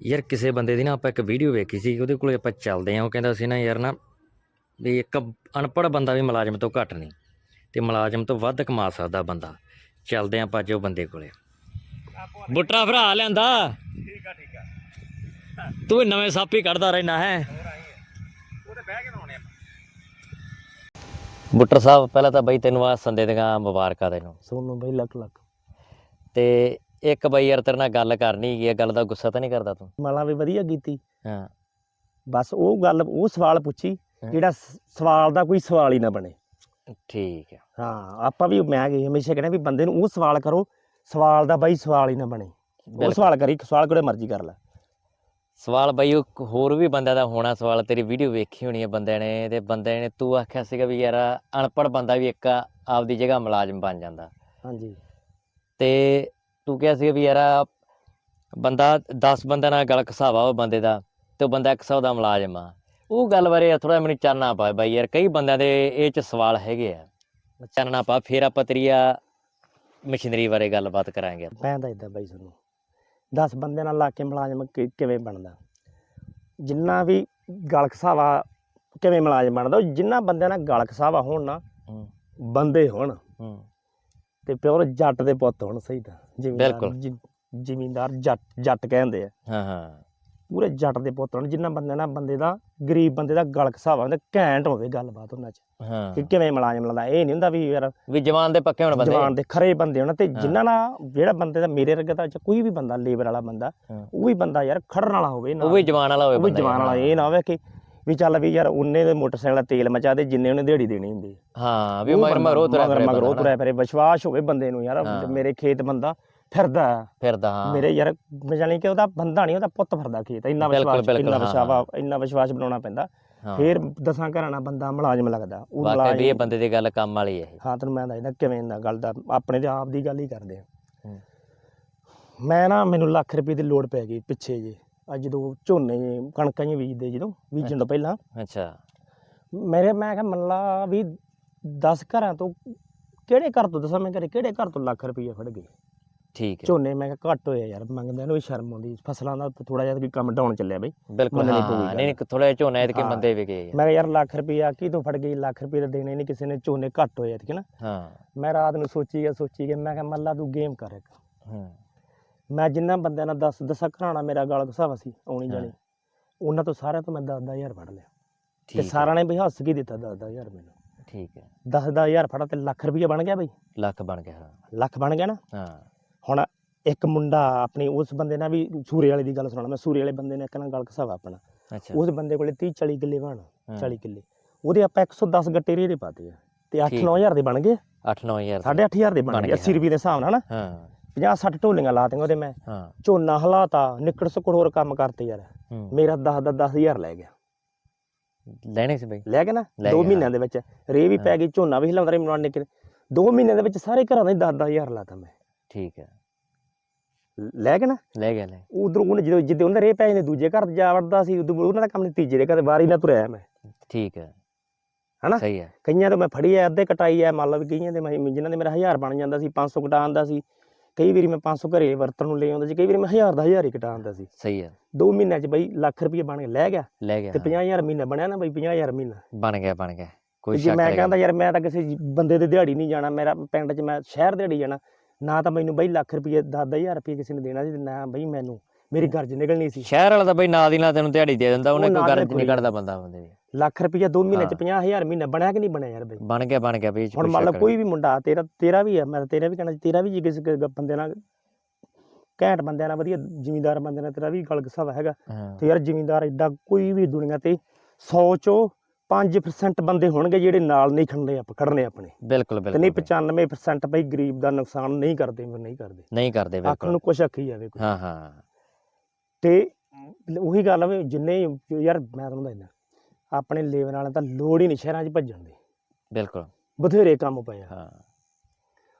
ਯਾਰ ਕਿਸੇ ਬੰਦੇ ਦੀ ਨਾ ਆਪਾਂ ਇੱਕ ਵੀਡੀਓ ਵੇਖੀ ਸੀ ਉਹਦੇ ਕੋਲੇ ਆਪਾਂ ਚੱਲਦੇ ਆ ਉਹ ਕਹਿੰਦਾ ਸੀ ਨਾ ਯਾਰ ਨਾ ਵੀ ਇੱਕ ਅਨਪੜ੍ਹ ਬੰਦਾ ਵੀ ਮੁਲਾਜ਼ਮ ਤੋਂ ਘੱਟ ਨਹੀਂ ਤੇ ਮੁਲਾਜ਼ਮ ਤੋਂ ਵੱਧ ਕਮਾ ਸਕਦਾ ਬੰਦਾ। ਚੱਲਦੇ ਆ ਆਪਾਂ ਅੱਜ ਉਹ ਬੰਦੇ ਕੋਲੇ। ਬੁੱਟਰਾ ਭਰਾ ਲਿਆਂਦਾ। ਠੀਕ ਆ ਠੀਕ ਆ। ਤੂੰ ਨਵੇਂ ਸੱਪ ਹੀ ਕੱਢਦਾ ਰਹਿਣਾ ਹੈ। ਹੋਰ ਆਈ ਹੈ ਉਹਦੇ ਬਹਿ ਕੇ ਬਣਾਉਣੇ ਆਪਾਂ ਬੁੱਟਰ ਸਾਹਿਬ ਪਹਿਲਾਂ ਤਾਂ ਬਈ ਤੈਨੂੰ ਆ ਸੰਦੇ ਦੀਆਂ ਮੁਬਾਰਕਾਂ ਤੈਨੂੰ। ਸੋਨੂੰ ਬਈ ਲੱਖ ਲੱਖ ਤੇ ਇੱਕ ਬਈ ਯਾਰ ਤੇਰੇ ਨਾਲ ਗੱਲ ਕਰਨੀ ਹੈਗੀ ਆ ਗੱਲ ਦਾ ਗੁੱਸਾ ਤਾਂ ਨਹੀਂ ਕਰਦਾ ਤੂੰ। ਮਾਲਾ ਵੀ ਵਧੀਆ ਕੀਤੀ। ਹਾਂ। ਬਸ ਉਹ ਗੱਲ ਉਹ ਸਵਾਲ ਪੁੱਛੀ ਹਾਂ। ਜਿਹੜਾ ਸ- ਸਵਾਲ ਦਾ ਕੋਈ ਸਵਾਲ ਹੀ ਨਾ ਬਣੇ। ਠੀਕ ਹੈ ਹਾਂ ਆਪਾਂ ਵੀ ਮੈਂ ਕਿ ਹਮੇਸ਼ਾ ਕਹਿੰਦਾ ਵੀ ਬੰਦੇ ਨੂੰ ਉਹ ਸਵਾਲ ਕਰੋ ਸਵਾਲ ਦਾ ਬਾਈ ਸਵਾਲ ਹੀ ਨਾ ਬਣੇ। ਉਹ ਬਿਲਕੁਲ। ਸਵਾਲ ਕਰੀ ਸਵਾਲ ਕਿਹੜੇ ਮਰਜ਼ੀ ਕਰ ਲੈ। ਸਵਾਲ ਬਈ ਉਹ ਕ- ਹੋਰ ਵੀ ਬੰਦਿਆਂ ਦਾ ਹੋਣਾ ਸਵਾਲ ਤੇਰੀ ਵੀਡੀਓ ਵੇਖੀ ਹੋਣੀ ਹੈ ਬੰਦਿਆਂ ਨੇ ਤੇ ਬੰਦਿਆਂ ਨੇ ਤੂੰ ਆਖਿਆ ਸੀਗਾ ਵੀ ਯਾਰ ਅਨਪੜ੍ਹ ਬੰਦਾ ਵੀ ਇੱਕ ਆਪਦੀ ਜਗ੍ਹਾ ਮੁਲਾਜ਼ਮ ਬਣ ਜਾਂਦਾ। ਹਾਂਜੀ। ਤੇ ਤੂੰ ਕਿਹਾ ਸੀਗਾ ਵੀ ਯਾਰ ਬੰਦਾ 10 ਬੰਦਿਆਂ ਨਾਲ ਗਲ ਘਸਾਵਾ ਉਹ ਬੰਦੇ ਦਾ ਤੇ ਉਹ ਬੰਦਾ 100 ਦਾ ਮੁਲਾਜ਼ਮ ਆ। ਉਹ ਗੱਲ ਬਾਰੇ ਥੋੜਾ ਮੈਨੂੰ ਚਾਨਣਾ ਪਾ ਬਾਈ ਯਾਰ ਕਈ ਬੰਦਿਆਂ ਦੇ ਇਹ ਚ ਸਵਾਲ ਹੈਗੇ ਆ। ਚਾਨਣਾ ਪਾ ਫਿਰ ਆਪਾਂ ਤੇਰੀ ਆ ਮਸ਼ੀਨਰੀ ਬਾਰੇ ਗੱਲਬਾਤ ਕਰਾਂਗੇ ਮੈਂ ਤਾਂ ਇਦਾਂ ਬਾਈ ਤੁਹਾਨੂੰ 10 ਬੰਦਿਆਂ ਨਾਲ ਲਾ ਕੇ ਮੁਲਾਜ਼ਮ ਕਿ- ਕਿਵੇਂ ਬਣਦਾ? ਜਿੰਨਾ ਵੀ ਗਲ ਖਸਾਵਾ ਕਿਵੇਂ ਮੁਲਾਜ਼ਮ ਬਣਦਾ ਉਹ ਜਿੰਨਾ ਬੰਦਿਆਂ ਨਾਲ ਗਲ ਖਸਾਵਾ ਹੋਣ ਨਾ ਹੂੰ। ਬੰਦੇ ਹੋਣ। ਹੂੰ। ਤੇ ਪਿਓਰ ਜੱਟ ਦੇ ਪੁੱਤ ਹੋਣ ਸਹੀ ਤਾਂ। ਬਿਲਕੁਲ। ਜ਼ਿਮੀਂਦਾਰ ਜੱਟ ਜੱਟ ਕਹਿੰਦੇ ਆ। ਹਾਂ ਹਾਂ। ਪੂਰੇ ਜੱਟ ਦੇ ਪੁੱਤ ਹੋਣ ਜਿੰਨਾ ਬੰਦੇ ਨਾਲ ਬੰਦੇ ਦਾ ਗਰੀਬ ਬੰਦੇ ਦਾ ਗਲ ਖਸਾਵਾ ਹੁੰਦਾ ਘੈਂਟ ਹੋਵੇ ਗੱਲਬਾਤ ਉਹਨਾਂ 'ਚ। ਕਿ ਹਾਂ ਕਿਵੇਂ ਮੁਲਾਜ਼ਮ ਲਾਦਾ ਇਹ ਨਹੀਂ ਹੁੰਦਾ ਵੀ ਯਾਰ ਵੀ ਜਵਾਨ ਦੇ ਪੱਕੇ ਹੋਣ ਬੰਦੇ। ਜਵਾਨ ਦੇ ਖਰੇ ਬੰਦੇ ਹੋਣ ਤੇ ਹਾਂ। ਜਿਨ੍ਹਾਂ ਨਾਲ ਜਿਹੜਾ ਬੰਦੇ ਦਾ ਮੇਰੇ ਵਰਗਾ ਚਾਹੇ ਕੋਈ ਵੀ ਬੰਦਾ ਲੇਬਰ ਵਾਲਾ ਬੰਦਾ ਹਾਂ। ਉਹ ਵੀ ਬੰਦਾ ਯਾਰ ਖੜਨ ਵਾਲਾ ਹੋਵੇ ਉਹ ਵੀ ਜਵਾਨ ਵਾਲਾ ਹੋਵੇ ਉਹ ਵੀ ਬੰਦਾ ਜਵਾਨ ਵਾਲਾ ਇਹ ਨਾ ਹੋਵੇ ਕਿ ਵੀ ਚੱਲ ਵੀ ਯਾਰ ਉਹਨੇ ਦੇ ਮੋਟਰਸਾਈਕਲ ਦਾ ਤੇਲ ਮਚਾ ਦੇ ਜਿੰਨੇ ਉਹਨੇ ਦਿਹਾੜੀ ਦੇਣੀ ਹੁੰਦੀ ਹਾਂ ਵੀ ਬੰਦਾ ਮਗਰੋਂ ਤੁਰਿਆ ਮਗਰ ਫਿਰੇ ਮਗਰੋਂ ਨਾ। ਤੁਰਿਆ ਫਿਰੇ ਵਿਸ਼ਵਾਸ ਹੋਵੇ ਬੰਦੇ ਨੂੰ ਯਾਰ। ਮੇਰੇ ਖੇਤ ਬੰਦਾ ਫਿਰਦਾ। ਫਿਰਦਾ ਹਾਂ ਮੇਰੇ ਯਾਰ ਮੈਂ ਜਾਣੀ ਕਿ ਉਹਦਾ ਬੰਦਾ ਨਹੀਂ ਉਹਦਾ ਪੁੱਤ ਫਿਰਦਾ ਖੇਤ ਇੰਨਾ ਵਿਸ਼ਵਾਸ ਇੰਨਾ ਵਿਸ਼ਵਾਸ ਇੰਨਾ ਵਿਸ਼ਵਾਸ ਬਣਾਉਣਾ ਪੈਂਦਾ। ਫੇਰ ਦਸਾਂ ਘਰਾਂ ਨਾਲ ਬੰਦਾ ਮੁਲਾਜ਼ਮ ਲੱਗਦਾ ਉਹ ਵਾਕਈ ਵੀ ਇਹ ਮੁਲਾਜ਼ਮ ਬੰਦੇ ਦੀ ਗੱਲ ਕੰਮ ਵਾਲੀ ਹੈ ਹਾਂ ਤੈਨੂੰ ਮੈਂ ਦੱਸਦਾ ਕਿਵੇਂ ਦਾ ਗੱਲ ਦਾ ਆਪਣੇ ਤੇ ਆਪ ਦੀ ਗੱਲ ਹੀ ਕਰਦੇ ਆ। ਮੈਂ ਨਾ ਮੈਨੂੰ ਲੱਖ ਰੁਪਏ ਦੀ ਲੋੜ ਪੈ ਗਈ ਪਿੱਛੇ ਜੇ ਅੱਜ ਜਦੋਂ ਝੋਨੇ ਕਣਕਾਂ ਹੀ ਬੀਜਦੇ ਜਦੋਂ ਬੀਜਣ ਤੋਂ ਪਹਿਲਾਂ। ਅੱਛਾ। ਮੇਰੇ ਮੈਂ ਕਿਹਾ ਮੱਲਾ ਵੀ 10 ਘਰਾਂ ਤੋਂ ਕਿਹੜੇ ਘਰ ਤੋਂ ਦੱਸਾਂ ਮੈਂ ਘਰੇ ਕਿਹੜੇ ਘਰ ਤੋਂ ਲੱਖ ਰੁਪਏ ਫੜ ਗਏ? ਠੀਕ ਹੈ। ਝੋਨੇ ਮੈਂ ਕਿਹਾ ਘੱਟ ਹੋਇਆ ਯਾਰ ਮੰਗਦਿਆਂ ਨੂੰ ਵੀ ਸ਼ਰਮ ਆਉਂਦੀ ਫਸਲਾਂ ਦਾ ਥੋੜਾ ਜਿਹਾ ਕੋਈ ਕੰਮ ਡਾਉਣ ਚੱਲਿਆ ਬਈ। ਬਿਲਕੁਲ ਹਾਂ ਨਹੀਂ ਨਹੀਂ। ਥੋੜਾ ਜਿਹਾ ਝੋਨਾ ਇਹਦੇ ਹਾਂ। ਬੰਦੇ ਵਿਕੇ ਮੈਂ ਕਿਹਾ ਯਾਰ ਲੱਖ ਰੁਪਇਆ ਕੀ ਤੋਂ ਫੜ ਗਈ ਲੱਖ ਰੁਪਏ ਤਾਂ ਦੇਣੇ ਨਹੀਂ ਕਿਸੇ ਨੇ ਝੋਨੇ ਘੱਟ ਹੋਏ ਠੀਕ ਨਾ। ਹਾਂ। ਮੈਂ ਰਾਤ ਨੂੰ ਸੋਚੀ ਗਿਆ ਸੋਚੀ ਗਿਆ ਮੈਂ ਕਿਹਾ ਮੱਲਾ ਤੂੰ ਗੇਮ ਕਰ ਇੱਕ। ਹੂੰ। ਮੈਂ ਜਿੰਨਾ ਬੰਦਿਆਂ ਨਾਲ 10 ਦਸਾਂ ਘਰਾਣਾ ਮੇਰਾ ਗਾਲ ਘਸਾਵਾ ਸੀ ਆਉਣੀ। ਜਾਣੀ ਉਹਨਾਂ ਤੋਂ ਸਾਰਿਆਂ ਤੋਂ ਮੈਂ 10-10000 ਫੜ ਲਿਆ। ਤੇ ਠੀਕ ਹੈ। ਸਾਰਿਆਂ ਨੇ ਵੀ ਹੱਸ ਕੇ ਦਿੱਤਾ 10-10000 ਮੈਨੂੰ। ਠੀਕ ਹੈ। 10-10000 ਫੜਾ ਤੇ ਲੱਖ ਰੁਪਇਆ ਬਣ ਗਿਆ ਬਈ। ਲੱਖ ਬਣ ਗਿਆ ਹਾਂ। ਲੱਖ ਬਣ ਗਿਆ ਨਾ? ਹਾਂ। ਹੁਣ ਇੱਕ ਮੁੰਡਾ ਆਪਣੀ ਉਸ ਬੰਦੇ ਨਾਲ ਵੀ ਸੂਰੇ ਵਾਲੇ ਦੀ ਗੱਲ ਸੁਣਾਉਣਾ ਮੈਂ ਸੂਰੇ ਵਾਲੇ ਬੰਦੇ ਨੇ ਇੱਕ ਨਾਲ ਗੱਲ ਘਸਾਵਾ ਆਪਣਾ। ਅੱਛਾ। ਉਸ ਬੰਦੇ ਕੋਲੇ 30 40 ਕਿੱਲੇ ਬਣ ਹਾਂ। 40 ਕਿੱਲੇ। ਉਹਦੇ ਆਪਾਂ 110 ਗੱਟੇ ਰੇ ਦੇ ਪਾਤੇ ਆ ਤੇ ਠੀਕ। 8-9000 ਦੇ ਬਣ ਗਏ। 8-9000 ਸਾਢੇ ਅੱਠ ਹਜ਼ਾਰ ਦੇ ਬਣ ਬਣ ਗਏ ਗਏ, 80 ਰੁਪਏ ਦੇ ਹਿਸਾਬ ਨਾਲ ਨਾ। ਹਾਂ। 50-60 ਢੋਲੀਆਂ ਲਾਤੀਆਂ ਉਹਦੇ ਮੈਂ। ਹਾਂ। ਝੋਨਾ ਹਲਾਤਾ ਨਿਕੜ ਸਕੜ ਹੋਰ ਕੰਮ ਕਰਤੇ ਯਾਰ। ਹੂੰ। ਮੇਰਾ 10 ਦਾ 10000 ਲੈ ਗਿਆ। ਲੈਣੇ ਸੀ ਬਈ। ਲੈ ਗਿਆ ਨਾ ਲੈ 2 ਗਿਆ, ਮਹੀਨਿਆਂ ਦੇ ਵਿੱਚ। ਰੇ ਵੀ ਪੈ ਗਈ ਝੋਨਾ ਵੀ ਹਿਲਾਉਂਦਾ ਰਹੀ ਮਨਾਉਣ ਨਿਕਲ 2 ਮਹੀਨਿਆਂ ਦੇ ਵਿੱਚ ਸਾਰੇ ਘਰਾਂ ਦੇ 10-10000 ਲਾਤਾ ਮੈਂ। ਠੀਕ ਹੈ। ਲੈ ਗਿਆ ਨਾ। ਲੈ ਗਿਆ ਲੈ ਉਧਰ ਉਹਨੇ ਜਦੋਂ ਜਿੱਦੇ ਉਹਨਾਂ ਰੇ ਪੈ ਜਾਂਦੇ ਦੂਜੇ ਘਰ ਜਾ ਵੜਦਾ ਸੀ ਉਦੋਂ ਉਹਨਾਂ ਦਾ ਕੰਮ ਨਹੀਂ ਤੀਜੇ ਦੇ ਘਰ ਵਾਰੀ ਨਾਲ ਤੁਰਿਆ ਮੈਂ। ਠੀਕ ਹੈ। ਹਨਾ? ਸਹੀ ਹੈ। ਕਈਆਂ ਤੋਂ ਮੈਂ ਫੜੀ ਐ ਅੱਧੇ ਕਟਾਈ ਐ ਮੰਨ ਲਓ ਵੀ ਕਈਆਂ ਦੇ ਮੈਂ ਜਿਨ੍ਹਾਂ ਦੇ ਮੇਰਾ 1000 ਬਣ ਜਾਂਦਾ ਸੀ 500 ਕਟਾ ਆਂਦਾ ਸੀ। ਕਈ ਵਾਰੀ ਮੈਂ 500 ਘਰੇ ਵਰਤਣ ਨੂੰ ਲੈ ਆਉਂਦਾ ਸੀ ਕਈ ਵਾਰੀ ਮੈਂ 1000 ਦਾ 1000 ਹੀ ਕਟਾ ਆਂਦਾ ਸੀ। ਸਹੀ ਹੈ 2 ਮਹੀਨਿਆਂ 'ਚ ਬਈ ਲੱਖ ਰੁਪਏ ਬਣ ਕੇ ਲੈ ਗਿਆ। ਲੈ ਗਿਆ ਤੇ ਹਾਂ। 50000 ਮਹੀਨਾ ਬਣਿਆ ਨਾ ਬਈ 50000 ਮਹੀਨਾ। ਬਣ ਗਿਆ ਬਣ ਗਿਆ। ਕੋਈ ਸ਼ੱਕ ਮੈਂ ਵਾਲੀ ਗੱਲ ਕਹਿੰਦਾ ਯਾਰ ਮੈਂ ਤਾਂ ਕਿਸੇ ਬੰਦੇ ਦੇ ਦਿਹਾੜੀ ਨਹੀਂ ਜਾਣਾ ਮੇਰਾ ਪਿੰਡ 'ਚ ਮੈਂ ਸ਼ਹਿਰ ਦਿਹਾੜੀ ਜਾਣਾ ਨਾ ਤਾਂ ਮੈਨੂੰ ਬਈ ਲੱਖ ਰੁਪਏ 10000 ਰੁਪਏ ਕਿਸੇ ਨੇ ਦੇਣਾ ਸੀ ਨਾ ਬਈ ਮੈਨੂੰ। ਮੇਰੀ ਗਰਜ ਨਿਕਲਣੀ ਸੀ। ਸ਼ਹਿਰ ਵਾਲਾ ਤਾਂ ਬਈ ਨਾਲ ਦੀ ਨਾਲ ਤੈਨੂੰ ਦਿਹਾੜੀ ਦੇ ਦਿੰਦਾ ਉਹਨੇ ਉਹ ਕੋਈ ਗਰਜ ਨਹੀਂ ਕੱਢਦਾ ਬੰਦਾ ਬੰਦੇ ਦੀ ਲੱਖ ਰੁਪਏ 2 ਮਹੀਨੇ 'ਚ ਹਾਂ। 50000 ਮਹੀਨਾ ਬਣਿਆ ਕਿ ਨਹੀਂ ਬਣਿਆ ਯਾਰ ਬਈ? ਬਣ ਗਿਆ ਬਣ ਗਿਆ ਬਈ ਹੁਣ ਮੰਨ ਸ਼ੱਕ ਕੋਈ ਵੀ ਮੁੰਡਾ ਤੇਰਾ ਤੇਰਾ ਵੀ ਹੈ ਮੈਂ ਤੇਰਾ ਵੀ ਕਹਿਣਾ ਤੇਰਾ ਵੀ ਜੇ ਕਿਸੇ ਕ- ਬੰਦੇ ਨਾਲ ਘੈਂਟ ਬੰਦਿਆਂ ਨਾਲ ਵਧੀਆ ਜ਼ਿਮੀਂਦਾਰ ਬੰਦੇ ਨਾਲ ਤੇਰਾ ਵੀ ਗਲ ਗਸਾਵਾ ਹੈਗਾ। ਤੇ ਯਾਰ ਜ਼ਿਮੀਂਦਾਰ ਐਡਾ ਕੋਈ ਵੀ ਦੁਨੀਆ ਤੇ 100 ਚੋਂ 5% ਬੰਦੇ ਹੋਣਗੇ ਜਿਹੜੇ ਨਾਲ ਨਹੀਂ ਖੜਨੇ ਆਪ ਖੜਨੇ ਆਪਣੇ। ਬਿਲਕੁਲ ਤੇ ਨਹੀਂ ਬਿਲਕੁਲ। 95% ਬਈ ਗਰੀਬ ਦਾ ਨੁਕਸਾਨ ਨਹੀਂ ਕਰਦੇ ਨਹੀਂ ਕਰਦੇ। ਨਹੀਂ ਕਰਦੇ ਬਿਲਕੁਲ ਨੂੰ ਕੁਛ ਆਖੀ ਜਾਵੇ ਕੋਈ। ਹਾਂ ਹਾਂ। ਤੇ ਉਹੀ ਗੱਲ ਆ ਵੀ ਜਿੰਨੇ ਯਾਰ ਮੈਂ ਤੁਹਾਨੂੰ ਦੱਸਦਾ ਆਪਣੇ ਲੇਵਰ ਵਾਲਿਆਂ ਤਾਂ ਲੋੜ ਹੀ ਨਹੀਂ ਸ਼ਹਿਰਾਂ 'ਚ ਭੱਜਣ ਦੀ। ਬਿਲਕੁਲ। ਬਥੇਰੇ ਕੰਮ ਪਏ ਆ। ਹਾਂ।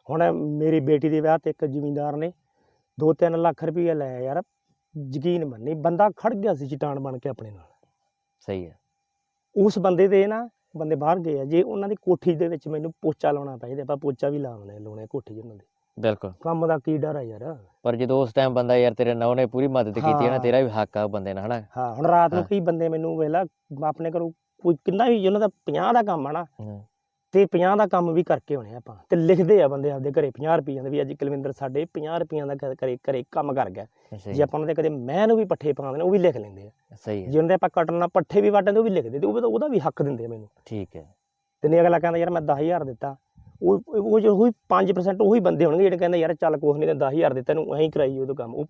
ਹੁਣ ਮੇਰੀ ਬੇਟੀ ਦੇ ਵਿਆਹ ਤੇ ਇੱਕ ਜ਼ਿਮੀਂਦਾਰ ਨੇ 2-3 ਲੱਖ ਰੁਪਏ ਲਿਆ ਯਾਰ ਯਕੀਨ ਮੰਨੀ ਬੰਦਾ ਖੜ ਗਿਆ ਸੀ ਚਟਾਨ ਬਣ ਕੇ ਆਪਣੇ ਨਾਲ। ਸਹੀ ਹੈ ਉਸ ਬੰਦੇ ਦੇ ਨਾ ਬੰਦੇ ਬਾਹਰ ਗਏ ਆ ਜੇ ਉਹਨਾਂ ਦੀ ਕੋਠੀ ਦੇ ਵਿੱਚ ਮੈਨੂੰ ਪੋਚਾ ਲਾਉਣਾ ਪਏ ਤੇ ਆਪਾਂ ਪੋਚਾ ਵੀ ਲਾਉਣੇ ਲਾਉਣੇ ਕੋਠੀ 'ਚ ਉਹਨਾਂ ਦੀ। ਬਿਲਕੁਲ। ਕੰਮ ਦਾ ਕੀ ਡਰ ਆ ਯਾਰ। ਪਰ ਜਦੋਂ ਉਸ ਟਾਈਮ ਬੰਦਾ ਯਾਰ ਤੇਰੇ ਨਾਲ ਉਹਨੇ ਪੂਰੀ ਮਦਦ ਕੀਤੀ ਹੈ ਨਾ। ਤੇਰਾ ਵੀ ਹੱਕ ਆ ਉਹ ਬੰਦੇ ਨਾਲ ਹਨਾ? ਹਾਂ ਹੁਣ ਰਾਤ ਨੂੰ। ਕਈ ਬੰਦੇ ਮੈਨੂੰ ਵੇਲਾ ਆਪਣੇ ਘਰੋਂ ਕੋਈ ਕਿੰਨਾ ਵੀ ਉਹਨਾਂ ਦਾ 50 ਦਾ ਕੰਮ ਆ ਨਾ ਤੇ 50 ਦਾ ਕੰਮ ਵੀ ਕਰਕੇ ਆਉਣੇ ਆਪਾਂ ਤੇ ਲਿਖਦੇ ਆ ਬੰਦੇ ਆਪਦੇ ਘਰੇ 50 ਰੁਪਈਆਂ ਦੇ ਵੀ ਅੱਜ ਕੁਲਵਿੰਦਰ ਸਾਡੇ 50 ਰੁਪਈਆਂ ਦਾ ਘਰੇ ਘਰੇ ਕੰਮ ਕਰ ਗਿਆ। ਜੇ ਆਪਾਂ ਉਹਨਾਂ ਦੇ ਕਦੇ ਮੈਂ ਨੂੰ ਵੀ ਪੱਠੇ ਪਾਉਂਦੇ ਨੇ ਉਹ ਵੀ ਲਿਖ ਲੈਂਦੇ ਆ। ਸਹੀ ਹੈ। ਜੇ ਉਹਨਾਂ ਦੇ ਆਪਾਂ ਕੱਟਣਾ ਪੱਠੇ ਵੀ ਵੱਟਦੇ ਉਹ ਵੀ ਲਿਖਦੇ ਤੇ ਉਹਦਾ ਵੀ ਹੱਕ ਦਿੰਦੇ ਆ ਮੈਨੂੰ। ਠੀਕ ਹੈ। ਤੇ ਨਹੀਂ ਅਗਲਾ ਕਹਿੰਦਾ ਯਾਰ ਮੈਂ 10000 ਦਿੱਤਾ ਉਹ ਉਹ ਜੋ ਉਹੀ 5% ਉਹੀ ਬੰਦੇ ਹੋਣਗੇ ਜਿਹੜੇ ਕਹਿੰਦੇ ਯਾਰ ਚੱਲ ਕੁਛ ਨਹੀਂ ਤੇ 10000 ਦਿੱਤਾ ਨੂੰ ਐਂ ਕਰਾਈ ਉਹਦਾ ਕੰਮ ਉਹ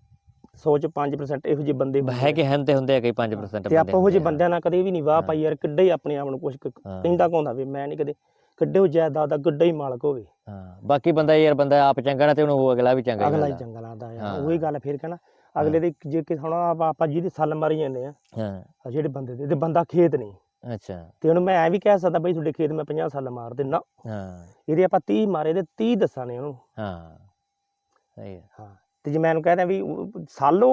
ਸੋਚ 5% ਇਹੋ ਜਿਹੇ ਬੰਦੇ ਆ। ਹੈਗੇ ਹਨ ਤੇ ਹੁੰਦੇ ਆ ਕਈ 5% ਤੇ ਆਪਾਂ ਉਹ ਜਿਹੇ। ਬੰਦਿਆਂ ਨਾਲ ਕਦੇ ਵੀ ਨਹੀਂ ਵਾਹ ਹਾਂ। ਪਾਈ ਯਾਰ ਕਿੱਡੇ ਹੀ ਆਪਣੇ ਆਪ ਨੂੰ ਕੁਛ ਕੁ ਹਾਂ, ਕਹਿੰਦਾ ਕਹੁੰਦਾ ਵੀ ਮੈਂ ਨਹੀਂ ਕਦੇ ਕਿੱਡੇ ਉਹ ਜਾਇਦਾਦ ਦਾ ਕਿੱਡਾ ਹੀ ਮਾਲਕ ਹੋਵੇ ਹਾਂ ਬਾਕੀ ਬੰਦਾ ਯਾਰ ਬੰਦਾ ਆਪ ਚੰਗਾ ਨਾ ਤੇ ਉਹਨੂੰ ਉਹ ਅਗਲਾ ਵੀ ਚੰਗਾ ਅਗਲਾ ਹੀ। ਚੰਗਾ ਲੱਗਦਾ ਹਾਂ। ਯਾਰ ਉਹੀ ਗੱਲ ਫਿਰ ਕਹਿਣਾ ਅਗਲੇ ਦੇ ਜੇ ਕਿ ਹੁਣ ਆਪਾਂ ਜਿਹਦੀ ਸੱਲ ਮਾਰੀ ਜਾਂਦੇ ਆ ਹਾਂ ਜਿਹੜੇ ਬੰਦੇ ਦੇ ਤੇ ਬੰਦਾ ਖੇਤ ਨਹੀਂ ਅੱਛਾ। ਤੇ ਉਹਨੂੰ ਮੈਂ ਐ ਵੀ ਕਹਿ ਸਕਦਾ ਬਈ ਤੁਹਾਡੇ ਖੇਤ ਮੈਂ 50 ਸਾਲ ਮਾਰ ਦੇ ਨਾ ਹਾਂ। ਇਹਦੇ ਆਪਾਂ 30 ਮਾਰੇ ਤੇ 30 ਦੱਸਾਂ ਨੇ ਉਹਨੂੰ। ਹਾਂ ਸਹੀ ਹੈ ਤੇ ਜੇ ਮੈਂ ਇਹਨੂੰ ਕਹਦਾ ਵੀ ਸਾਲੋ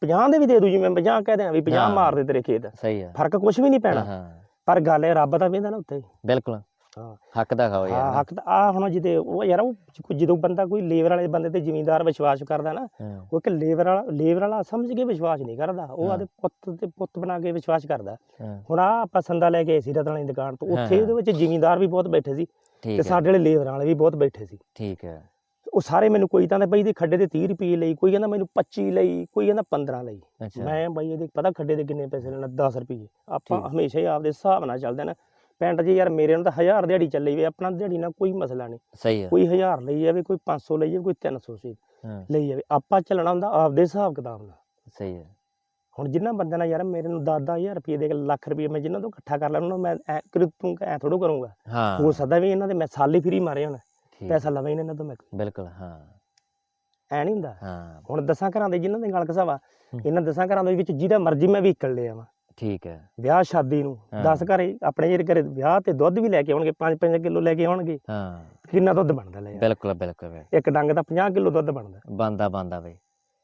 50 ਦੇ ਵੀ ਦੇ ਦੂ ਜੀ ਮੈਂ 50 ਕਹਦਾ ਵੀ 50 ਹਾਂ। ਮਾਰ ਦੇ ਤੇਰੇ ਖੇਤ। ਸਹੀ ਹੈ ਫ਼ਰਕ ਕੁਝ ਵੀ ਨਹੀਂ ਪੈਣਾ। ਹਾਂ। ਪਰ ਗੱਲ ਇਹ ਰੱਬ ਤਾਂ ਵੇਂਦਾ ਨਾ ਉੱਤੇ ਬਿਲਕੁਲ। ਹਾਂ। ਹੱਕ ਦਾ ਖਾਓ ਹਾਂ ਯਾਰ ਹੱਕ ਤਾਂ ਆ ਹੁਣ ਜਿਹਦੇ ਉਹ ਯਾਰ ਉਹ ਜਦੋਂ ਬੰਦਾ ਕੋਈ ਲੇਬਰ ਵਾਲੇ ਬੰਦੇ ਤੇ ਜ਼ਿਮੀਂਦਾਰ ਵਿਸ਼ਵਾਸ ਕਰਦਾ ਨਾ ਹਾਂ, ਉਹ ਇੱਕ ਲੇਬਰ ਵਾਲਾ ਲੇਬਰ ਵਾਲਾ ਸਮਝ ਕੇ ਵਿਸ਼ਵਾਸ ਨਹੀਂ ਕਰਦਾ। ਉਹ ਹਾਂ। ਆਦੇ ਪੁੱਤ ਤੇ ਪੁੱਤ ਬਣਾ ਕੇ ਵਿਸ਼ਵਾਸ ਕਰਦਾ। ਹਾਂ। ਹੁਣ ਆ ਆਪਾਂ ਸੰਦਾ ਲੈ ਕੇ ਆਏ ਸੀ ਰਤਨ ਵਾਲੀ ਦੁਕਾਨ ਤੋਂ। ਹਾਂ, ਉੱਥੇ ਹਾਂ। ਉਹਦੇ ਵਿੱਚ ਜ਼ਿਮੀਂਦਾਰ ਵੀ ਬਹੁਤ ਬੈਠੇ ਸੀ ਤੇ ਠੀਕ ਹੈ। ਸਾਡੇ ਵਾਲੇ ਲੇਬਰ ਵਾਲੇ ਵੀ ਬਹੁਤ ਬੈਠੇ ਸੀ। ਠੀਕ ਹੈ। ਉਹ ਸਾਰੇ ਮੈਨੂੰ ਕੋਈ ਤਾਂ ਬਈ ਦੇ ਖੱਡੇ ਦੇ 30 ਰੁਪਏ ਲਈ ਕੋਈ ਕਹਿੰਦਾ ਮੈਨੂੰ 25 ਲਈ ਕੋਈ ਕਹਿੰਦਾ 15 ਲਈ। ਅੱਛਾ। ਮੈਂ ਬਾਈ ਇਹਦੇ ਪਤਾ ਖੱਡੇ ਦੇ ਕਿੰਨੇ ਪੈਸੇ ਲੈਣਾ? 10 ਰੁਪਏ। ਆਪਾਂ ਠੀਕ। ਹਮੇਸ਼ਾ ਹੀ ਆਪਦੇ ਹਿਸਾਬ ਨਾਲ ਚੱਲਦੇ ਨਾ। ਪਿੰਡ 'ਚ ਯਾਰ ਮੇਰੇ ਨਾਲ ਤਾਂ 1000 ਦਿਹਾੜੀ ਚੱਲੀ ਵੇ ਆਪਣਾ ਦਿਹਾੜੀ ਨਾਲ ਕੋਈ ਮਸਲਾ ਨਹੀਂ। ਸਹੀ ਹੈ ਕੋਈ 1000 ਲਈ ਜਾਵੇ ਕੋਈ 500 ਲਈ ਜਾਵੇ ਕੋਈ 300 ਸੀ ਲਈ ਜਾਵੇ। ਆਪਾਂ ਚੱਲਣਾ ਹੁੰਦਾ ਆਪਦੇ ਹਿਸਾਬ ਕਿਤਾਬ ਨਾਲ। ਸਹੀ ਹੈ ਹੁਣ ਜਿੰਨਾ ਬੰਦਿਆਂ ਨਾਲ ਯਾਰ ਮੇਰੇ ਨੂੰ 10-10000 ਰੁਪਏ ਦੇ ਲੱਖ ਰੁਪਏ ਮੈਂ ਜਿੰਨਾਂ ਤੋਂ ਇਕੱਠਾ ਕਰ ਲੈਣਾ ਮੈਂ ਐ ਕਰ ਤੂੰ ਐ ਥੋੜੋ ਕਰੂੰਗਾ। ਹਾਂ। ਸਕਦਾ ਵੀ ਇਹਨਾਂ ਦੇ ਮੈਂ ਸਾਲ ਹੀ ਫਰੀ ਮਾਰੇ ਹੁਣ ਪੈਸਾ ਲਵਾਂ ਨਾ ਇਹਨਾਂ ਤੋਂ ਮੈਂ ਬਿਲਕੁਲ ਹਾਂ। ਐ ਨਹੀਂ ਹੁੰਦਾ? ਹਾਂ। ਹੁਣ ਦਸਾਂ ਘਰਾਂ ਦੇ ਜਿਨ੍ਹਾਂ ਦੇ ਗਲ ਕਸਾਵਾ ਹੂੰ। ਇਹਨਾਂ ਦਸਾਂ ਘਰਾਂ ਦੇ ਵਿੱਚ ਜਿਹਦਾ ਮਰਜ਼ੀ ਮੈਂ ਵਹੀਕਲ ਲਿਆ ਵਾ ਠੀਕ ਹੈ। ਵਿਆਹ ਸ਼ਾਦੀ ਨੂੰ ਹਾਂ। 10 ਘਰੇ ਆਪਣੇ ਜਿਹੜੇ ਘਰੇ ਵਿਆਹ ਤੇ ਦੁੱਧ ਵੀ ਲੈ ਕੇ ਆਉਣਗੇ 5-5 ਕਿਲੋ ਲੈ ਕੇ ਆਉਣਗੇ। ਹਾਂ। ਕਿੰਨਾ ਦੁੱਧ ਬਣਦਾ ਲੈ ਯਾਰ? ਬਿਲਕੁਲ ਬਿਲਕੁਲ। ਇੱਕ ਡੰਗ ਦਾ 50 ਕਿਲੋ ਦੁੱਧ ਬਣਦਾ। ਬੰਦਾ ਬੰਦਾ ਬਈ।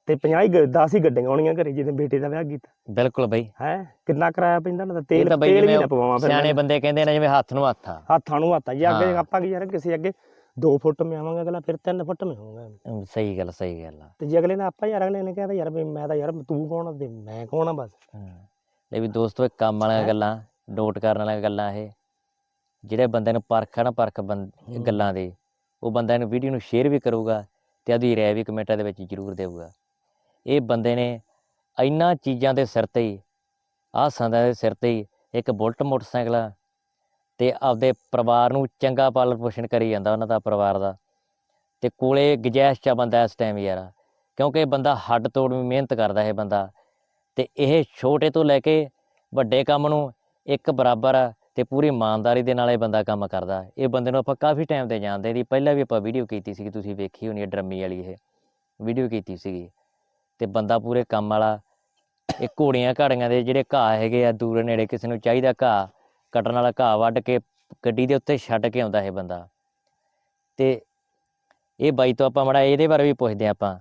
ਤੇ 50 ਹੀ 10 ਹੀ ਗੱਡੀਆਂ ਆਉਣੀਆਂ ਘਰੇ ਜਿਹਦੇ ਬੇਟੇ ਦਾ ਵਿਆਹ ਕੀਤਾ। ਬਿਲਕੁਲ ਬਈ। ਹੈ? ਕਿੰਨਾ ਕਿਰਾਇਆ ਪੈਂਦਾ ਨਾ ਇਹ ਤੇਲ ਤਾਂ ਬਈ ਤੇਲ ਵੀ ਜਿਵੇਂ ਨਾ ਪਵਾਵਾਂ ਫਿਰ ਸਿਆਣੇ ਮੈਂ। ਬੰਦੇ ਕਹਿੰਦੇ ਨੇ ਜਿਵੇਂ ਹੱਥ ਨੂੰ ਹੱਥ ਆ। ਹੱਥਾਂ ਨੂੰ ਹੱਥਾਂ ਜੀ ਅੱਗੇ ਹਾਂ। ਆਪਾਂ ਕੀ ਯਾਰ ਕਿਸੇ ਅੱਗੇ 2 ਫੁੱਟ ਮੈਂ ਆਵਾਂਗਾ ਅਗਲਾ ਫਿਰ 3 ਫੁੱਟ ਮੈਂ ਅਮ, ਸਹੀ ਗੱਲ ਸਹੀ ਗੱਲ ਆ। ਤੇ ਜੇ ਅਗਲੇ ਨੇ ਆਪਾਂ ਯਾਰ ਅਗਲੇ ਨੇ ਕਹਿੰਦਾ ਯਾਰ ਵੀ ਮੈਂ ਤਾਂ ਯਾਰ ਤੂੰ ਕੌਣ ਆ ਤੇ ਮੈਂ ਕੌਣ ਆ ਬਸ। ਹਾਂ। ਲੈ ਵੀ ਦੋਸਤੋ ਇਹ ਕੰਮ ਵਾਲੀਆਂ ਹੈਂ? ਗੱਲਾਂ ਨੋਟ ਕਰਨ ਵਾਲੀਆਂ ਗੱਲਾਂ ਇਹ ਜਿਹੜੇ ਬੰਦੇ ਨੂੰ ਪਰਖ ਆ ਨਾ ਪਰਖ ਬੰਦ ਹੂੰ। ਗੱਲਾਂ ਦੇ ਉਹ ਬੰਦਾ ਇਹਨੂੰ ਵੀਡੀਓ ਨੂੰ ਸ਼ੇਅਰ ਵੀ ਕਰੂਗਾ ਤੇ ਆਦੀ ਰਾਏ ਵੀ ਕਮੈਂਟਾਂ ਦੇ ਵਿੱਚ ਜ਼ਰੂਰ ਦੇਊਗਾ ਇਹ ਬੰਦੇ ਨੇ ਇੰਨਾ ਚੀਜ਼ਾਂ ਦੇ ਸਿਰ ਤੇ ਹੀ ਆਹ ਸੰਦਾਂ ਦੇ ਸਿਰ ਤੇ ਹੀ ਇੱਕ ਬੁਲਟ ਮੋਟਰਸਾਈਕਲ ਤੇ ਆਪਦੇ ਪਰਿਵਾਰ ਨੂੰ ਚੰਗਾ ਪਾਲਣ ਪੋਸ਼ਣ ਕਰੀ ਜਾਂਦਾ ਉਹਨਾਂ ਦਾ ਪਰਿਵਾਰ ਦਾ ਤੇ ਕੋਲੇ ਗੁੰਜਾਇਸ਼ ਚ ਬੰਦਾ ਇਸ ਟਾਈਮ ਯਾਰ ਕਿਉਂਕਿ ਇਹ ਬੰਦਾ ਹੱਡ ਤੋੜ ਵੀ ਮਿਹਨਤ ਕਰਦਾ ਇਹ ਬੰਦਾ ਤੇ ਇਹ ਛੋਟੇ ਤੋਂ ਲੈ ਕੇ ਵੱਡੇ ਕੰਮ ਨੂੰ ਇੱਕ ਬਰਾਬਰ ਆ ਤੇ ਪੂਰੀ ਇਮਾਨਦਾਰੀ ਦੇ ਨਾਲ ਇਹ ਬੰਦਾ ਕੰਮ ਕਰਦਾ। ਇਹ ਬੰਦੇ ਨੂੰ ਆਪਾਂ ਕਾਫੀ ਟਾਈਮ ਤੇ ਜਾਣਦੇ ਦੀ ਪਹਿਲਾਂ ਵੀ ਆਪਾਂ ਵੀਡੀਓ ਕੀਤੀ ਸੀ ਤੁਸੀਂ ਵੇਖੀ ਹੋਣੀ ਹੈ ਡਰਮੀ ਵਾਲੀ ਇਹ। ਵੀਡੀਓ ਕੀਤੀ ਸੀਗੀ। ਤੇ ਬੰਦਾ ਪੂਰੇ ਕੰਮ ਵਾਲਾ, ਇਹ ਘੋੜੀਆਂ ਘਾੜੀਆਂ ਦੇ ਜਿਹੜੇ ਘਾਹ ਹੈਗੇ ਆ, ਦੂਰ ਨੇੜੇ ਕਿਸੇ ਨੂੰ ਚਾਹੀਦਾ ਘਾਹ, ਕੱਟਣ ਵਾਲਾ ਘਾਹ ਵੱਢ ਕੇ ਗੱਡੀ ਦੇ ਉੱਤੇ ਛੱਡ ਕੇ ਆਉਂਦਾ ਇਹ ਬੰਦਾ। ਤੇ ਇਹ ਬਾਈ ਤੋਂ ਆਪਾਂ ਮੜਾ ਇਹਦੇ ਬਾਰੇ ਵੀ ਪੁੱਛਦੇ ਹਾਂ ਆਪਾਂ।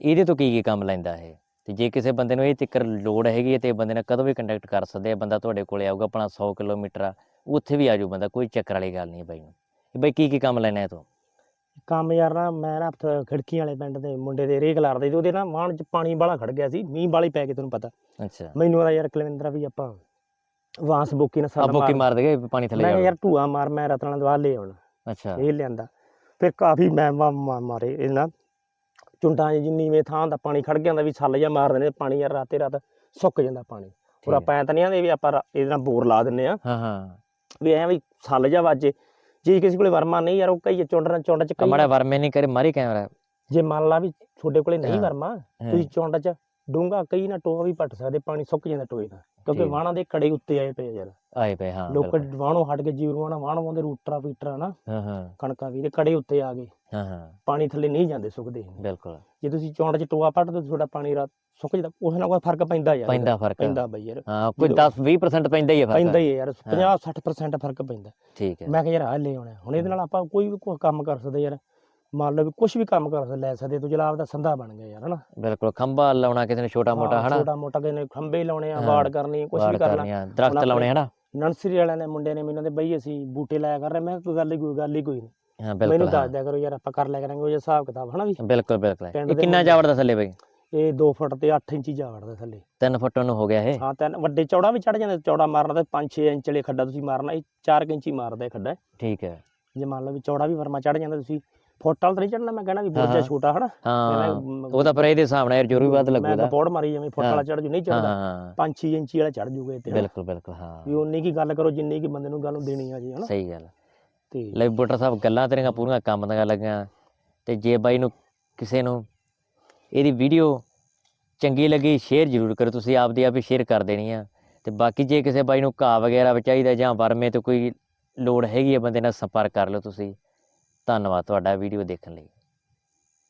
ਇਹਦੇ ਤੋਂ ਕੀ ਕੀ ਕੰਮ ਲੈਂਦਾ ਇਹ? ਤੇ ਜੇ ਕਿਸੇ ਬੰਦੇ ਨੂੰ ਇਹ ਤਿੱਕਰ ਲੋੜ ਹੈਗੀ ਹੈ ਤੇ ਬੰਦੇ ਨਾਲ ਕਦੋਂ ਵੀ ਕੰਟੈਕਟ ਕਰ ਸਕਦੇ ਆ ਬੰਦਾ ਤੁਹਾਡੇ ਕੋਲੇ ਆਊਗਾ ਆਪਣਾ 100 ਕਿਲੋਮੀਟਰ ਆ ਉੱਥੇ ਵੀ ਆਜੂ ਬੰਦਾ ਕੋਈ ਚੱਕਰ ਵਾਲੀ ਗੱਲ ਨਹੀਂ ਬਾਈ ਨੂੰ। ਬਾਈ ਕੀ ਕੀ ਕੰਮ ਲੈਣਾ ਇਹ ਤੋਂ? ਕੰਮ ਯਾਰ ਨਾ ਮੈਂ ਨਾ ਖਿੜਕੀ ਵਾਲੇ ਪਿੰਡ ਦੇ ਮੁੰਡੇ ਦੇ ਰੇਖ ਲਾਰਦੇ ਤੇ ਉਹਦੇ ਨਾ ਵਾਹਣ 'ਚ ਪਾਣੀ ਬਾਲਾ ਖੜ ਗਿਆ ਸੀ ਮੀਂਹ ਬਾਲੀ ਪੈ ਕੇ ਤੈਨੂੰ ਪਤਾ। ਅੱਛਾ। ਮੈਨੂੰ ਆਦਾ ਯਾਰ ਕੁਲਵਿੰਦਰ ਵੀ ਆਪਾਂ ਵਾਂਸ ਬੋਕੀ ਨਾਲ ਸਾਡਾ ਬੋਕੀ ਮਾਰ ਦੇਗੇ ਪਾਣੀ ਥੱਲੇ ਮੈਂ ਯਾਰ ਢੂਆ ਮਾਰ ਮੈਂ ਰਤਨਾ ਦਵਾ ਲੈ ਆਉਣਾ। ਅੱਛਾ। ਇਹ ਲਿਆਂਦਾ। ਫਿਰ ਕਾਫੀ ਮੈਂ ਮਾਰੇ ਇਹ ਨਾ ਚੁੰਡਾਂ 'ਚ ਜਿੰਨੀ ਵੇ ਥਾਂ ਦਾ ਪਾਣੀ ਖੜ ਗਿਆ ਹੁੰਦਾ ਵੀ ਸੱਲ ਜਾਂ ਮਾਰ ਦਿੰਦੇ ਪਾਣੀ ਯਾਰ ਰਾਤੇ ਰਾਤ ਸੁੱਕ ਜਾਂਦਾ ਪਾਣੀ। ਠੀਕ ਔਰ ਹੈ। ਆਪਾਂ ਐਂ ਤਾਂ ਨਹੀਂ ਆਂਦੇ ਵੀ ਆਪਾਂ ਇਹਦੇ ਨਾਲ ਬੋਰ ਲਾ ਦਿੰਨੇ ਆ। ਹਾਂ ਹਾਂ। ਵੀ ਐਂ ਵੀ ਸੱਲ ਜਾ ਵਾਜੇ। ਜੇ ਕਿਸੇ ਕੋਲੇ ਵਰਮਾ ਨਹੀਂ ਯਾਰ ਉਹ ਕਈ ਚੁੰਡ ਨਾਲ ਚੁੰਡ 'ਚ ਕਈ ਮੜਾ ਵਰਮੇ ਨਹੀਂ ਕਰੇ ਮਾਰੀ ਕੈਮਰਾ। ਜੇ ਮੰਨ ਲਾ ਵੀ ਤੁਹਾਡੇ ਕੋਲੇ ਨਹੀਂ। ਵਰਮਾ ਤੁਸੀਂ ਚੁੰਡ 'ਚ ਡੂੰਗਾ ਕਈ ਨਾ ਟੋਆ ਵੀ ਪੱਟ ਸਕਦੇ ਪਾਣੀ ਸੁੱਕ ਜਾਂਦਾ ਟੋਏ ਦਾ ਕਿਉਂਕਿ ਠੀਕ। ਵਾਹਣਾਂ ਦੇ ਕੜੇ ਉੱਤੇ ਆਏ ਪਏ ਯਾਰ। ਆਏ ਪਏ ਹਾਂ ਲੋਕ ਬਿਲਕੁਲ। ਵਾਹਣੋਂ ਹਟ ਕੇ ਜੀਵਰੂਆਂ ਨਾਲ ਵਾਹਣ ਪਾਉਂਦੇ ਰੂਟਰਾ ਪੀਟਰਾ ਨਾ ਹਾਂ ਹਾਂ। ਕਣਕਾਂ ਵੀ ਦੇ ਕੜੇ ਉੱਤੇ ਆ ਗਏ। ਹਾਂ ਹਾਂ। ਪਾਣੀ ਥੱਲੇ ਨਹੀਂ ਜਾਂਦੇ ਸੁੱਕਦੇ। ਬਿਲਕੁਲ। ਜੇ ਤੁਸੀਂ ਚੌਂਡ 'ਚ ਟੋਆ ਪੱਟਦੇ ਤੁਹਾਡਾ ਪਾਣੀ ਰਾਤ ਸੁੱਕ ਜਾਂਦਾ ਉਸ ਨਾਲ ਕੋਈ ਫ਼ਰਕ ਪੈਂਦਾ ਯਾਰ। ਪੈਂਦਾ ਫ਼ਰਕ। ਪੈਂਦਾ ਬਈ ਯਾਰ। ਹਾਂ ਕੋਈ ਜਦੋਂ- 10 20% ਪੈਂਦਾ ਹੀ ਹੈ ਫ਼ਰਕ। ਪੈਂਦਾ ਹੀ ਹੈ ਯਾਰ 50 60% ਫ਼ਰਕ ਪੈਂਦਾ। ਠੀਕ ਹੈ। ਮੈਂ ਕਿਹਾ ਯਾਰ ਆ ਲੈ ਆਉਣਾ। ਹੁਣ ਇਹਦੇ ਨਾਲ ਆਪਾਂ ਕੋਈ ਵੀ ਕੋਈ ਕੰਮ ਕਰ ਸਕਦੇ ਯਾਰ। ਮੰਨ ਲਓ ਵੀ ਕੁਝ ਵੀ ਕੰਮ ਕਰ ਲੈ ਸਕਦੇ ਤੂੰ ਜਲਾਬ ਦਾ ਸੰਧਾ ਬਣ ਗਿਆ ਯਾਰ ਹਨਾ? ਬਿਲਕੁਲ ਖੰਭਾ ਲਾਉਣਾ ਕਿਸੇ ਨੇ ਛੋਟਾ ਮੋਟਾ ਹਨਾ? ਛੋਟਾ ਮੋਟਾ ਕਿਸੇ ਨੇ ਖੰਭੇ ਲਾਉਣੇ ਆ ਹਾਂ, ਵਾੜ ਕਰਨੀ ਕੁਝ ਵੀ ਕਰਨਾ। ਦਰਖਤ ਲਾਉਣੇ ਹਨਾ? ਨਰਸਰੀ ਵਾਲਿਆਂ ਨੇ ਮੁੰਡੇ ਨੇ ਮੈਨੂੰ ਤੇ ਬਈ ਅਸੀਂ ਬੂਟੇ ਲਾਇਆ ਕਰ ਰਹੇ ਮੈਂ ਕੋਈ ਗੱਲ ਹੀ ਕੋਈ ਗੱਲ ਹੀ ਕੋਈ ਨਹੀਂ ਹਾਂ ਮੈਨੂੰ ਬਿਲਕੁਲ ਦੱਸ ਹਾਂ। ਦਿਆ ਕਰੋ ਯਾਰ ਆਪਾਂ ਕਰ ਲਿਆ ਕਰਾਂਗੇ ਉਹ ਜਿਹਾ ਹਿਸਾਬ ਕਿਤਾਬ ਹਨਾ ਵੀ? ਬਿਲਕੁਲ ਬਿਲਕੁਲ। ਇਹ ਦੇ ਕਿੰਨਾ ਜਾਵੜ ਦਾ ਥੱਲੇ ਬਈ? ਇਹ 2 ਫੁੱਟ ਤੇ 8 ਇੰਚੀ ਜਾ ਵੜਦਾ ਥੱਲੇ। 3 ਫੁੱਟ ਨੂੰ ਹੋ ਗਿਆ ਇਹ? ਹਾਂ ਤਿੰਨ ਵੱਡੇ ਚੌੜਾ ਵੀ ਚੜ ਜਾਂਦਾ ਚੌੜਾ ਮਾਰਨਾ ਤੇ 5-6 ਇੰਚ ਵਾਲੇ ਖੱਡਾ ਤੁਸੀਂ ਮਾਰਨਾ ਇਹ 4 ਇੰਚੀ ਮਾਰਦਾ ਇਹ ਖੱਡਾ। ਠੀਕ ਹੈ। ਜੇ ਮੰਨ ਲਓ ਵੀ ਚੌੜਾ ਵੀ ਵਰਮਾ ਚੜ ਜਾਂਦਾ ਤੁਸੀਂ ਫੁੱਟ ਵਾਲਾ ਤਾਂ ਨਹੀਂ ਚੜਨਾ ਮੈਂ ਕਹਿਣਾ ਵੀ ਬੋਝਾ। ਛੋਟਾ ਹਨਾ। ਹਾਂ ਮੈਂ- ਉਹ ਤਾਂ ਪਰ ਇਹਦੇ ਹਿਸਾਬ ਨਾਲ ਯਾਰ ਜ਼ੋਰ ਵੀ ਵੱਧ ਮੈਂ ਲੱਗੂਦਾ। ਗਪੌੜ ਮਾਰੀ ਜਿਵੇਂ ਫੁੱਟ। ਵਾਲਾ ਚੜ ਜੂ ਨਹੀਂ ਚੜਦਾ ਹਾਂ। 5-6 ਇੰਚੀ ਵਾਲਾ ਚੜ ਜੂਗਾ ਤੇ। ਬਿਲਕੁਲ ਬਿਲਕੁਲ ਹਾਂ। ਵੀ ਉਨੀ ਕੀ ਗੱਲ ਕਰੋ ਜਿੰਨੀ ਕੀ ਬੰਦੇ ਨੂੰ ਗੱਲ ਦੇਣੀ ਆ ਜੀ ਹਨਾ। ਸਹੀ ਗੱਲ। ਤੇ ਲੈ ਬੁੱਟਰ ਸਾਹਿਬ ਗੱਲਾਂ ਤੇਰੀਆਂ ਪੂਰੀਆਂ ਕੰਮ ਦੀਆਂ ਲੱਗੀਆਂ। ਤੇ ਜੇ ਬਾਈ ਨੂੰ ਕਿਸੇ ਨੂੰ ਇਹਦੀ ਵੀਡੀਓ ਚੰਗੀ ਲੱਗੀ ਸ਼ੇਅਰ ਜ਼ਰੂਰ ਕਰੋ ਤੁਸੀਂ ਆਪਦੀ ਆਪ ਹੀ ਸ਼ੇਅਰ ਕਰ ਦੇਣੀ ਆ। ਤੇ ਬਾਕੀ ਜੇ ਕਿਸੇ ਬਾਈ ਨੂੰ ਘਾਹ ਵਗੈਰਾ ਚਾਹੀਦਾ ਜਾਂ ਵਰਮੇ ਤੇ ਕੋਈ ਲੋੜ ਹੈਗੀ ਹੈ ਬੰਦੇ ਨਾਲ ਸੰਪਰਕ ਕਰ ਲਓ ਤੁਸੀਂ। ਧੰਨਵਾਦ ਤੁਹਾਡਾ ਵੀਡੀਓ ਦੇਖਣ ਲਈ।